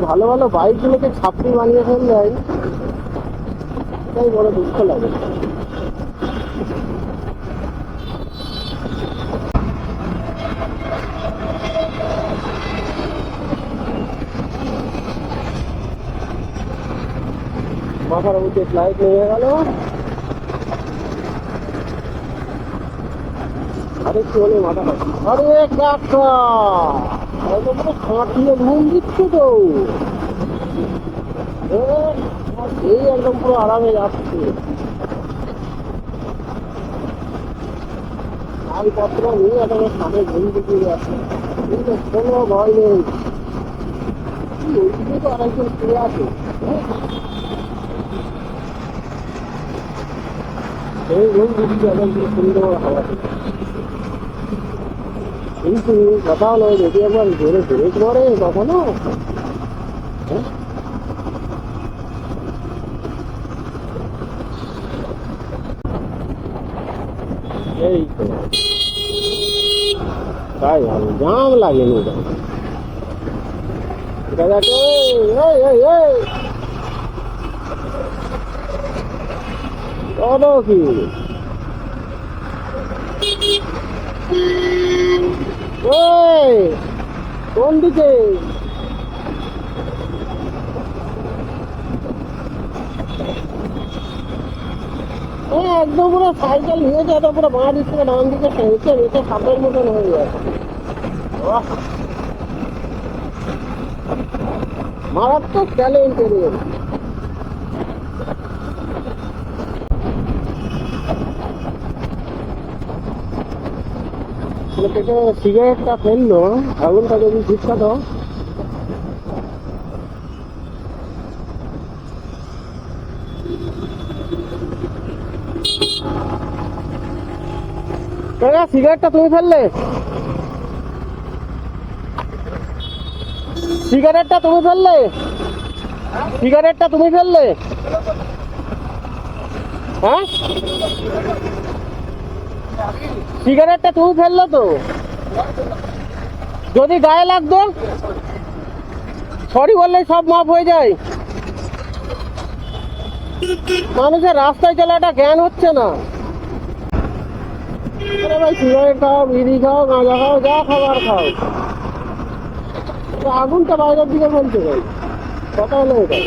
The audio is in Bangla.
ভালো ভালো বাইকগুলোকে ছাপড়ি বানিয়ে ফেললে এটাই বড় দুঃখ লাগে। মাথার মধ্যে ফ্লাইট নেমে গেল। আরে হলে মাথা আরে কাকা আরে খাটিয়ে ঘুম দিচ্ছে তো? এই একদম পুরো আরামে যাচ্ছে। মালপত্র নিয়ে একদম সামনে ঘুম দিতে যাচ্ছে। কিন্তু কোনো ভয় নেই। ওইদিকে তো আরেকজন শুয়ে আছে। এই ঘুম দিচ্ছে, একদম সুন্দর হাওয়া কিন্তু কথা হলো যদি একবার জোরে ব্রেক মারে কখনো হ্যাঁ? এই তো তাই ভালো জাম লাগেনি এটা এটা দেখো এই এই এই কত কি ওই কোন দিকে? একদম পুরো সাইকেল নিয়েছে একদম পুরো বাঁ দিক থেকে ডান দিকে হেঁচে হেঁচে সাপের মতন হয়ে বাহ! মারাত্মক ট্যালেন্ট এর পেটে সিগারেটটা ফেলল, আগুনটা যদি ঠিকঠাক দাও। সিগারেটটা তুমি ফেললে? সিগারেটটা তুমি ফেললে? সিগারেটটা তুমি ফেললে? হ্যাঁ? সিগারেটটা তুমি ফেলল তো? যদি গায়ে লাগতো? সরি বললেই সব মাপ হয়ে যায়। মানুষের রাস্তায় চলাটা জ্ঞান হচ্ছে না। ভাই, সিগারেট খাও, বিড়ি খাও, গাঁজা খাও, যা খাবার খাও। আগুনটা বাইরের দিকে ফেলতে ভাই। কথা হলো এটা।